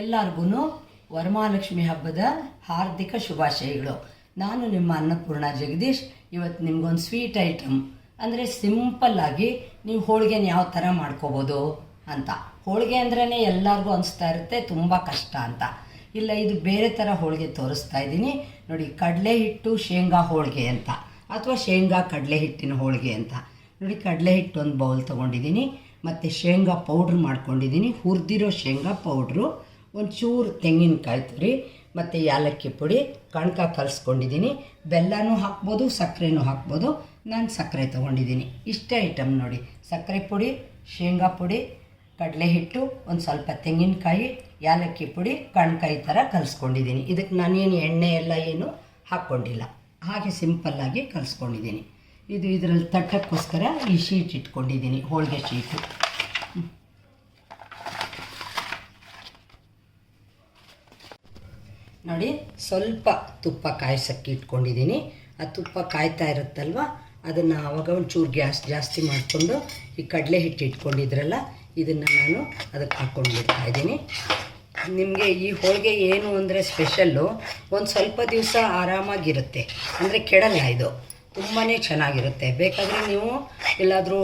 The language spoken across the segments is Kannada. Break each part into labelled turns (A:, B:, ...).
A: ಎಲ್ಲರಿಗೂ ವರಮಹಾಲಕ್ಷ್ಮಿ ಹಬ್ಬದ ಹಾರ್ದಿಕ ಶುಭಾಶಯಗಳು. ನಾನು ನಿಮ್ಮ ಅನ್ನಪೂರ್ಣ ಜಗದೀಶ್. ಇವತ್ತು ನಿಮ್ಗೊಂದು ಸ್ವೀಟ್ ಐಟಮ್. ಅಂದರೆ ಸಿಂಪಲ್ಲಾಗಿ ನೀವು ಹೋಳಿಗೆನ ಯಾವ ಥರ ಮಾಡ್ಕೋಬೋದು ಅಂತ. ಹೋಳಿಗೆ ಅಂದ್ರೇ ಎಲ್ಲರಿಗೂ ಅನಿಸ್ತಾ ಇರುತ್ತೆ, ತುಂಬ ಕಷ್ಟ ಅಂತ. ಇಲ್ಲ, ಇದು ಬೇರೆ ಥರ ಹೋಳಿಗೆ ತೋರಿಸ್ತಾ ಇದ್ದೀನಿ. ನೋಡಿ, ಕಡಲೆ ಹಿಟ್ಟು ಶೇಂಗಾ ಹೋಳಿಗೆ ಅಂತ. ಅಥವಾ ಶೇಂಗಾ ಕಡಲೆ ಹಿಟ್ಟಿನ ಹೋಳಿಗೆ ಅಂತ. ನೋಡಿ, ಕಡಲೆ ಹಿಟ್ಟು ಒಂದು ಬೌಲ್ ತೊಗೊಂಡಿದ್ದೀನಿ. ಮತ್ತು ಶೇಂಗಾ ಪೌಡ್ರ್ ಮಾಡ್ಕೊಂಡಿದ್ದೀನಿ. ಹುರಿದಿರೋ ಶೇಂಗಾ ಪೌಡ್ರು. ಒಂಚೂರು ತೆಂಗಿನಕಾಯಿ ತುರಿ, ಮತ್ತು ಏಲಕ್ಕಿ ಪುಡಿ, ಕಣಕ ಕಲಿಸ್ಕೊಂಡಿದ್ದೀನಿ. ಬೆಲ್ಲನೂ ಹಾಕ್ಬೋದು, ಸಕ್ಕರೆನೂ ಹಾಕ್ಬೋದು. ನಾನು ಸಕ್ಕರೆ ತೊಗೊಂಡಿದ್ದೀನಿ. ಇಷ್ಟೇ ಐಟಮ್ ನೋಡಿ. ಸಕ್ಕರೆ ಪುಡಿ, ಶೇಂಗಾ ಪುಡಿ ಕಡಲೆ ಹಿಟ್ಟು ಒಂದು ಸ್ವಲ್ಪ ತೆಂಗಿನಕಾಯಿ ಏಲಕ್ಕಿ ಪುಡಿ, ಕಣ್ಕಾಯಿ ಥರ ಕಲಿಸ್ಕೊಂಡಿದ್ದೀನಿ. ಇದಕ್ಕೆ ನಾನೇನು ಎಣ್ಣೆ ಎಲ್ಲ ಏನು ಹಾಕ್ಕೊಂಡಿಲ್ಲ. ಹಾಗೆ ಸಿಂಪಲ್ಲಾಗಿ ಕಲಿಸ್ಕೊಂಡಿದ್ದೀನಿ. ಇದು ಇದರಲ್ಲಿ ತಟ್ಟಕ್ಕೋಸ್ಕರ ಈ ಶೀಟ್ ಇಟ್ಕೊಂಡಿದ್ದೀನಿ, ಹೋಳಿಗೆ ಶೀಟು ನೋಡಿ, ಸ್ವಲ್ಪ ತುಪ್ಪ ಕಾಯಿಸೋಕ್ಕೆ ಇಟ್ಕೊಂಡಿದ್ದೀನಿ. ಆ ತುಪ್ಪ ಕಾಯ್ತಾ ಇರುತ್ತಲ್ವ? ಅದನ್ನು ಆವಾಗ ಒಂಚೂರು ಗ್ಯಾಸ್ ಜಾಸ್ತಿ ಮಾಡಿಕೊಂಡು ಈ ಕಡಲೆ ಹಿಟ್ಟು ಇಟ್ಕೊಂಡಿದ್ರಲ್ಲ, ಇದನ್ನು ನಾನು ಅದಕ್ಕೆ ಹಾಕ್ಕೊಂಡು ಬಿಡ್ತಾ ಇದ್ದೀನಿ. ನಿಮಗೆ ಈ ಹೋಳಿಗೆ ಏನು ಅಂದರೆ ಸ್ಪೆಷಲ್ಲು, ಒಂದು ಸ್ವಲ್ಪ ದಿವಸ ಆರಾಮಾಗಿರುತ್ತೆ. ಅಂದರೆ ಕೆಡಲ್ಲ ಇದು. ತುಂಬಾ ಚೆನ್ನಾಗಿರುತ್ತೆ. ಬೇಕಾದರೆ ನೀವು ಎಲ್ಲಾದರೂ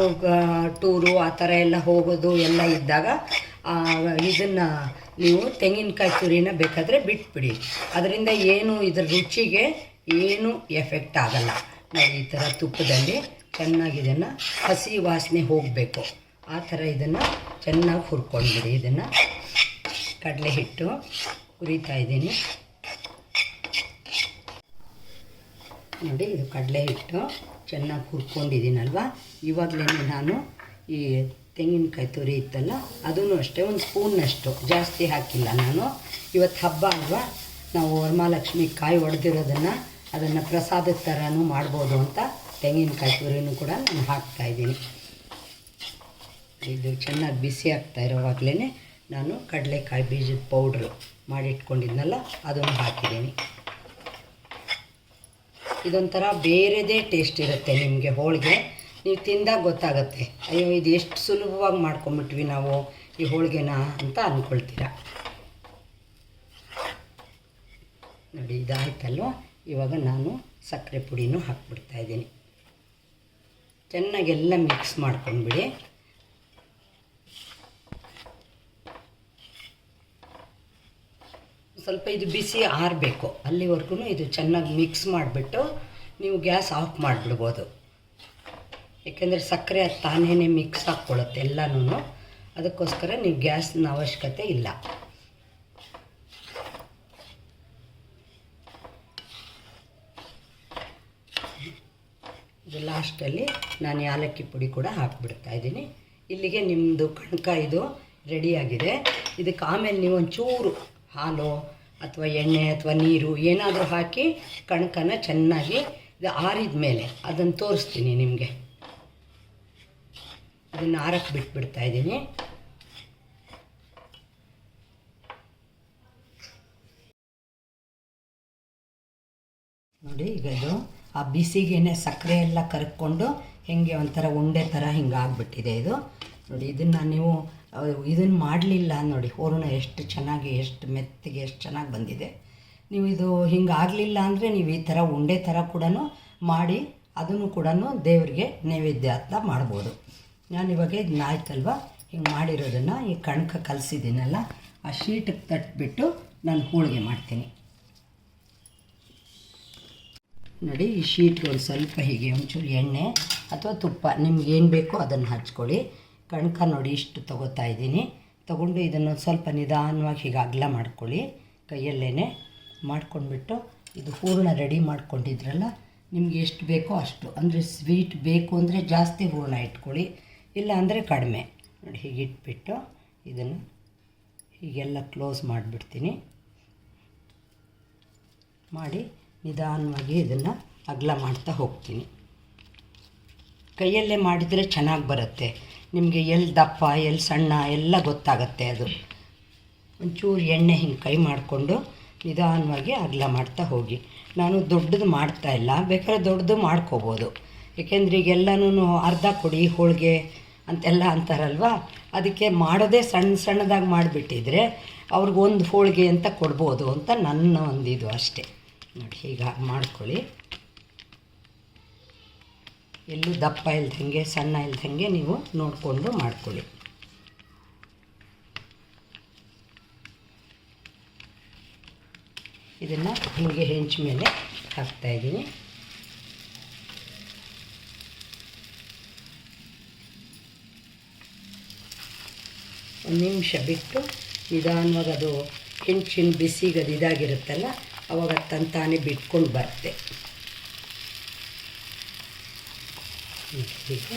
A: ಟೂರು, ಆ ಥರ ಎಲ್ಲ ಹೋಗೋದು ಎಲ್ಲ ಇದ್ದಾಗ ಇದನ್ನು ನೀವು ತೆಂಗಿನಕಾಯಿ ತುರಿನ ಬೇಕಾದರೆ ಬಿಟ್ಬಿಡಿ. ಅದರಿಂದ ಏನು ಇದ್ರ ರುಚಿಗೆ ಏನು ಎಫೆಕ್ಟ್ ಆಗಲ್ಲ. ನಾವು ಈ ಥರ ತುಪ್ಪದಲ್ಲಿ ಚೆನ್ನಾಗಿ ಇದನ್ನು ಹಸಿ ವಾಸನೆ ಹೋಗಬೇಕು. ಆ ಥರ ಇದನ್ನು ಚೆನ್ನಾಗಿ ಹುರ್ಕೊಂಡ್ಬಿಡಿ. ಇದನ್ನು ಕಡಲೆ ಹಿಟ್ಟು ಹುರಿತಾ ಇದ್ದೀನಿ. ನೋಡಿ, ಇದು ಕಡಲೆ ಹಿಟ್ಟು ಚೆನ್ನಾಗಿ ಹುರ್ಕೊಂಡಿದ್ದೀನಲ್ವ? ಇವಾಗಲೇ ನಾನು ಈ ತೆಂಗಿನಕಾಯಿ ತುರಿ ಇತ್ತಲ್ಲ ಅದೂ ಅಷ್ಟೇ, ಒಂದು ಸ್ಪೂನ್ನಷ್ಟು ಜಾಸ್ತಿ ಹಾಕಿಲ್ಲ ನಾನು. ಇವತ್ತು ಹಬ್ಬ ಅಲ್ವಾ? ನಾವು ವರಮಹಾಲಕ್ಷ್ಮಿ ಕಾಯಿ ಒಡೆದಿರೋದನ್ನು ಅದನ್ನು ಪ್ರಸಾದದ ಥರನೂ ಮಾಡ್ಬೋದು ಅಂತ ತೆಂಗಿನಕಾಯಿ ತುರಿನೂ ಕೂಡ ನಾನು ಹಾಕ್ತಾಯಿದ್ದೀನಿ ಇದು ಚೆನ್ನಾಗಿ ಬಿಸಿ ಆಗ್ತಾ ಇರೋವಾಗಲೇ ನಾನು ಕಡಲೆಕಾಯಿ ಬೀಜದ ಪೌಡ್ರು ಮಾಡಿಟ್ಕೊಂಡಿದ್ನಲ್ಲ, ಅದನ್ನು ಹಾಕಿದ್ದೀನಿ. ಇದೊಂಥರ ಬೇರೆದೇ ಟೇಸ್ಟ್ ಇರುತ್ತೆ ನಿಮಗೆ ಹೋಳಿಗೆ. ನೀವು ತಿಂದಾಗ ಗೊತ್ತಾಗುತ್ತೆ. ಅಯ್ಯೋ, ಇದು ಎಷ್ಟು ಸುಲಭವಾಗಿ ಮಾಡ್ಕೊಂಬಿಟ್ವಿ ನಾವು ಈ ಹೋಳಿಗೆನ ಅಂತ ಅಂದ್ಕೊಳ್ತೀರ ನೋಡಿ, ಇದಾಯ್ತಲ್ವ? ಇವಾಗ ನಾನು ಸಕ್ಕರೆ ಪುಡಿನೂ ಹಾಕ್ಬಿಡ್ತಾ ಇದ್ದೀನಿ. ಚೆನ್ನಾಗೆಲ್ಲ ಮಿಕ್ಸ್ ಮಾಡ್ಕೊಂಡ್ಬಿಡಿ. ಸ್ವಲ್ಪ ಇದು ಬಿಸಿ ಆರಬೇಕು. ಅಲ್ಲಿವರೆಗೂ ಇದು ಚೆನ್ನಾಗಿ ಮಿಕ್ಸ್ ಮಾಡಿಬಿಟ್ಟು ನೀವು ಗ್ಯಾಸ್ ಆಫ್ ಮಾಡಿಬಿಡ್ಬೋದು. ಯಾಕೆಂದರೆ ಸಕ್ಕರೆ ಅದು ತಾನೇ ಮಿಕ್ಸ್ ಹಾಕ್ಕೊಳ್ಳುತ್ತೆ ಎಲ್ಲನೂ ಅದಕ್ಕೋಸ್ಕರ ನೀವು ಗ್ಯಾಸ್ನ ಅವಶ್ಯಕತೆ ಇಲ್ಲ. ಇದು ಲಾಸ್ಟಲ್ಲಿ ನಾನು ಏಲಕ್ಕಿ ಪುಡಿ ಕೂಡ ಹಾಕ್ಬಿಡ್ತಾ ಇದ್ದೀನಿ. ಇಲ್ಲಿಗೆ ನಿಮ್ಮದು ಕಣಕ ಇದು ರೆಡಿಯಾಗಿದೆ. ಇದಕ್ಕೆ ಆಮೇಲೆ ನೀವು ಒಂಚೂರು ಹಾಲು ಅಥವಾ ಎಣ್ಣೆ ಅಥವಾ ನೀರು ಏನಾದರೂ ಹಾಕಿ ಕಣಕನ ಚೆನ್ನಾಗಿ ಇದು ಆರಿದ ಮೇಲೆ ಅದನ್ನು ತೋರಿಸ್ತೀನಿ ನಿಮಗೆ. ಅದನ್ನು ಆರಕ್ಕೆ ಬಿಟ್ಬಿಡ್ತಾ ಇದ್ದೀನಿ. ನೋಡಿ, ಈಗ ಇದು ಆ ಬಿಸಿಗೇನೆ ಸಕ್ಕರೆ ಎಲ್ಲ ಕರ್ಕೊಂಡು ಹೆಂಗೆ ಒಂಥರ ಉಂಡೆ ಥರ ಹಿಂಗೆ ಆಗಿಬಿಟ್ಟಿದೆ ಇದು. ನೋಡಿ, ಇದನ್ನು ನೀವು ಇದನ್ನು ಮಾಡಲಿಲ್ಲ ನೋಡಿ, ಹೂರಣ ಎಷ್ಟು ಚೆನ್ನಾಗಿ, ಎಷ್ಟು ಮೆತ್ತಗೆ, ಎಷ್ಟು ಚೆನ್ನಾಗಿ ಬಂದಿದೆ. ನೀವು ಇದು ಹಿಂಗೆ ಆಗಲಿಲ್ಲ ಅಂದರೆ ನೀವು ಈ ಥರ ಉಂಡೆ ಥರ ಕೂಡ ಮಾಡಿ, ಅದನ್ನು ಕೂಡ ದೇವರಿಗೆ ನೈವೇದ್ಯ ಅಂತ ಮಾಡ್ಬೋದು. ನಾನು ಇವಾಗ ಇದನ್ನ ಆಯ್ತಲ್ವ? ಹಿಂಗೆ ಮಾಡಿರೋದನ್ನು ಈ ಕಣಕ ಕಲಸಿದ್ದೀನಲ್ಲ, ಆ ಶೀಟಿಗೆ ತಟ್ಬಿಟ್ಟು ನಾನು ಹೋಳಿಗೆ ಮಾಡ್ತೀನಿ. ನೋಡಿ, ಈ ಶೀಟ್ಗೆ ಒಂದು ಸ್ವಲ್ಪ ಹೀಗೆ ಒಂಚೂರು ಎಣ್ಣೆ ಅಥವಾ ತುಪ್ಪ, ನಿಮ್ಗೆ ಏನು ಬೇಕೋ ಅದನ್ನು ಹಚ್ಕೊಳ್ಳಿ. ಕಣಕ ನೋಡಿ ಇಷ್ಟು ತೊಗೋತಾ ಇದ್ದೀನಿ. ತೊಗೊಂಡು ಇದನ್ನು ಸ್ವಲ್ಪ ನಿಧಾನವಾಗಿ ಹೀಗೆ ಅಗಲ ಮಾಡ್ಕೊಳ್ಳಿ. ಕೈಯಲ್ಲೇ ಮಾಡ್ಕೊಂಡ್ಬಿಟ್ಟು ಇದು ಹೂರಣ ರೆಡಿ ಮಾಡ್ಕೊಂಡಿದ್ರಲ್ಲ, ನಿಮ್ಗೆ ಎಷ್ಟು ಬೇಕೋ ಅಷ್ಟು. ಅಂದರೆ ಸ್ವೀಟ್ ಬೇಕು ಅಂದರೆ ಜಾಸ್ತಿ ಹೂರ್ಣ ಇಟ್ಕೊಳ್ಳಿ. ಇಲ್ಲ ಅಂದರೆ ಕಡಿಮೆ. ನೋಡಿ, ಹೀಗೆ ಇಟ್ಬಿಟ್ಟು ಇದನ್ನು ಹೀಗೆಲ್ಲ ಕ್ಲೋಸ್ ಮಾಡಿಬಿಡ್ತೀನಿ. ಮಾಡಿ ನಿಧಾನವಾಗಿ ಇದನ್ನು ಅಗಲ ಮಾಡ್ತಾ ಹೋಗ್ತೀನಿ. ಕೈಯಲ್ಲೇ ಮಾಡಿದರೆ ಚೆನ್ನಾಗಿ ಬರುತ್ತೆ. ನಿಮಗೆ ಎಲ್ಲಿ ದಪ್ಪ ಎಲ್ಲಿ ಸಣ್ಣ ಎಲ್ಲ ಗೊತ್ತಾಗತ್ತೆ ಅದು. ಒಂಚೂರು ಎಣ್ಣೆ ಹಿಂಗೆ ಕೈ ಮಾಡಿಕೊಂಡು ನಿಧಾನವಾಗಿ ಅಗಲ ಮಾಡ್ತಾ ಹೋಗಿ. ನಾನು ದೊಡ್ಡದು ಮಾಡ್ತಾ ಇಲ್ಲ. ಬೇಕಾದ್ರೆ ದೊಡ್ಡದು ಮಾಡ್ಕೋಬೋದು. ಏಕೆಂದರೆ ಈಗೆಲ್ಲನೂ ಅರ್ಧ ಕೊಡಿ ಹೋಳಿಗೆ ಅಂತೆಲ್ಲ ಅಂತಾರಲ್ವ? ಅದಕ್ಕೆ ಮಾಡೋದೇ ಸಣ್ಣ ಸಣ್ಣದಾಗಿ ಮಾಡಿಬಿಟ್ಟಿದ್ರೆ ಅವ್ರಿಗೊಂದು ಹೋಳಿಗೆ ಅಂತ ಕೊಡ್ಬೋದು ಅಂತ ನನ್ನ ಒಂದು ಇದು ಅಷ್ಟೇ. ನೋಡಿ, ಹೀಗೆ ಮಾಡ್ಕೊಳ್ಳಿ. ಎಲ್ಲೂ ದಪ್ಪ ಇಲ್ದಂಗೆ, ಸಣ್ಣ ಇಲ್ದಂಗೆ ನೀವು ನೋಡಿಕೊಂಡು ಮಾಡ್ಕೊಳ್ಳಿ. ಇದನ್ನು ಹೀಗೆ ಹೆಂಚು ಮೇಲೆ ಹಾಕ್ತಾಯಿದ್ದೀನಿ ಒಂದು ನಿಮಿಷ ಬಿಟ್ಟು ನಿಧಾನವಾಗಿ ಅದು ಹೆಂಚಿನ ಬಿಸಿಗೆ ಅದು ಇದಾಗಿರುತ್ತಲ್ಲ, ಅವಾಗ ತಂತಾನೆ ಬಿಟ್ಕೊಂಡು ಬರುತ್ತೆ. ಎರಡು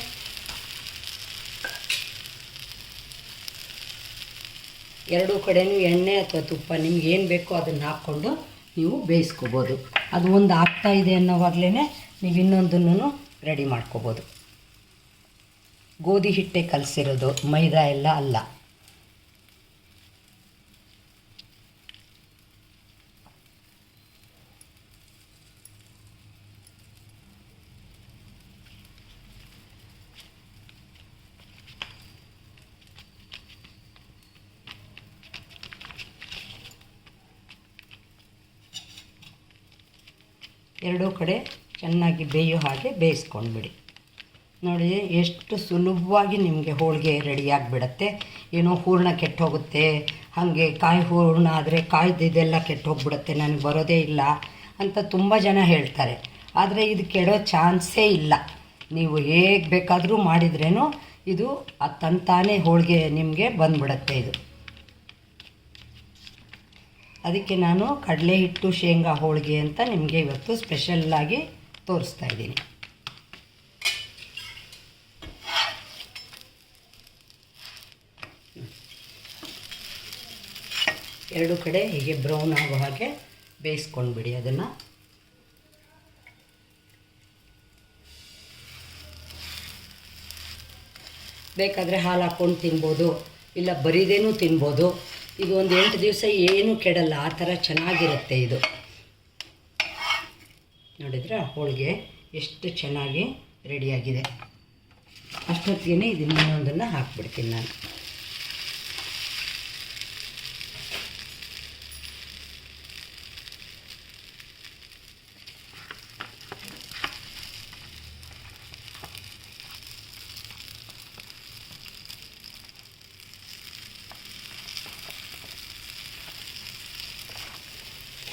A: ಎರಡೂ ಕಡೆನೂ ಎಣ್ಣೆ ಅಥವಾ ತುಪ್ಪ ನಿಮ್ಗೆ ಏನು ಬೇಕೋ ಅದನ್ನು ಹಾಕ್ಕೊಂಡು ನೀವು ಬೇಯಿಸ್ಕೋಬೋದು. ಅದು ಒಂದು ಆಗ್ತಾ ಇದೆ ಅನ್ನೋವಾಗಲೇ ನೀವು ಇನ್ನೊಂದನ್ನು ರೆಡಿ ಮಾಡ್ಕೋಬೋದು. ಗೋಧಿ ಹಿಟ್ಟೆ ಕಲಸಿರೋದು, ಮೈದಾ ಎಲ್ಲ ಅಲ್ಲ. ಎರಡೂ ಕಡೆ ಚೆನ್ನಾಗಿ ಬೇಯೋ ಹಾಗೆ ಬೇಯಿಸ್ಕೊಂಡ್ಬಿಡಿ. ನೋಡಿ, ಎಷ್ಟು ಸುಲಭವಾಗಿ ನಿಮಗೆ ಹೋಳಿಗೆ ರೆಡಿಯಾಗಿಬಿಡತ್ತೆ ಏನೋ ಹೂರ್ಣ ಕೆಟ್ಟೋಗುತ್ತೆ, ಹಾಗೆ ಕಾಯಿ ಹೂರ್ಣ ಆದರೆ ಕೆಟ್ಟು ಹೋಗ್ಬಿಡುತ್ತೆ ನನಗೆ ಬರೋದೇ ಇಲ್ಲ ಅಂತ ತುಂಬ ಜನ ಹೇಳ್ತಾರೆ. ಆದರೆ ಇದು ಕೆಡೋ ಚಾನ್ಸೇ ಇಲ್ಲ. ನೀವು ಹೇಗೆ ಬೇಕಾದರೂ ಮಾಡಿದ್ರೇ ಇದು ಆ ತಂತಾನೇ ಹೋಳಿಗೆ ನಿಮಗೆ ಬಂದ್ಬಿಡತ್ತೆ ಇದು. ಅದಕ್ಕೆ ನಾನು ಕಡಲೆ ಹಿಟ್ಟು ಶೇಂಗಾ ಹೋಳಿಗೆ ಅಂತ ನಿಮಗೆ ಇವತ್ತು ಸ್ಪೆಷಲ್ಲಾಗಿ ತೋರಿಸ್ತಾ ಇದ್ದೀನಿ. ಎರಡು ಕಡೆ ಹೀಗೆ ಬ್ರೌನ್ ಆಗೋ ಹಾಗೆ ಬೇಯಿಸ್ಕೊಂಡ್ಬಿಡಿ ಅದನ್ನು. ಬೇಕಾದರೆ ಹಾಲು ಹಾಕ್ಕೊಂಡು ತಿನ್ಬೋದು, ಇಲ್ಲ ಬರೀದೇನೂ ತಿನ್ಬೋದು. ಇದು ಒಂದು ಎಂಟು ದಿವಸ ಏನೂ ಕೆಡಲ್ಲ, ಆ ಥರ ಚೆನ್ನಾಗಿರುತ್ತೆ ಇದು. ನೋಡಿದ್ರಾ ಹೋಳಿಗೆ ಎಷ್ಟು ಚೆನ್ನಾಗಿ ರೆಡಿಯಾಗಿದೆ ಅಷ್ಟೊತ್ತಿಗೆ ಇದನ್ನ ಇನ್ನೊಂದನ್ನು ಹಾಕ್ಬಿಡ್ತೀನಿ ನಾನು.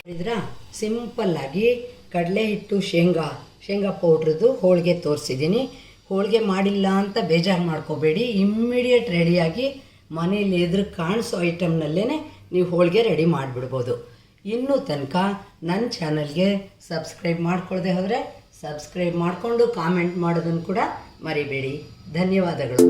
A: ನೋಡಿದ್ರಾ ಸಿಂಪಲ್ಲಾಗಿ ಕಡಲೆ ಹಿಟ್ಟು, ಶೇಂಗಾ ಶೇಂಗಾ ಪೌಡ್ರದ್ದು ಹೋಳಿಗೆ ತೋರಿಸಿದ್ದೀನಿ ಹೋಳಿಗೆ ಮಾಡಿಲ್ಲ ಅಂತ ಬೇಜಾರು ಮಾಡ್ಕೋಬೇಡಿ. ಇಮ್ಮಿಡಿಯೇಟ್ ರೆಡಿಯಾಗಿ ಮನೇಲಿ ಎದುರು ಕಾಣಿಸೋ ಐಟಮ್ನಲ್ಲೇ ನೀವು ಹೋಳಿಗೆ ರೆಡಿ ಮಾಡಿಬಿಡ್ಬೋದು. ಇನ್ನೂ ತನಕ ನನ್ನ ಚಾನಲ್ಗೆ ಸಬ್ಸ್ಕ್ರೈಬ್ ಮಾಡ್ಕೊಳ್ಳದೆ ಹೋದರೆ ಸಬ್ಸ್ಕ್ರೈಬ್ ಮಾಡಿಕೊಂಡು ಕಾಮೆಂಟ್ ಮಾಡೋದನ್ನು ಕೂಡ ಮರಿಬೇಡಿ. ಧನ್ಯವಾದಗಳು.